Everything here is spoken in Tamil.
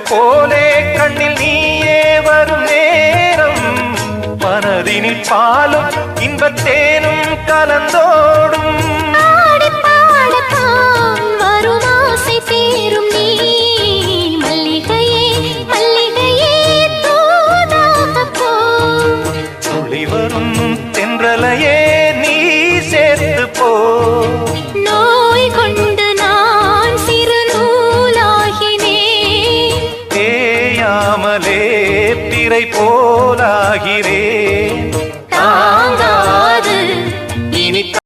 போலே கண்ணில் நீயே வரும் நேரம். மனதினில் பாலும் இன்பத்தேனும் கலந்தோடும். வரும் தென்றலையே நீ சேர்த்து போ. தெரியாமலே திரை போலாகிறே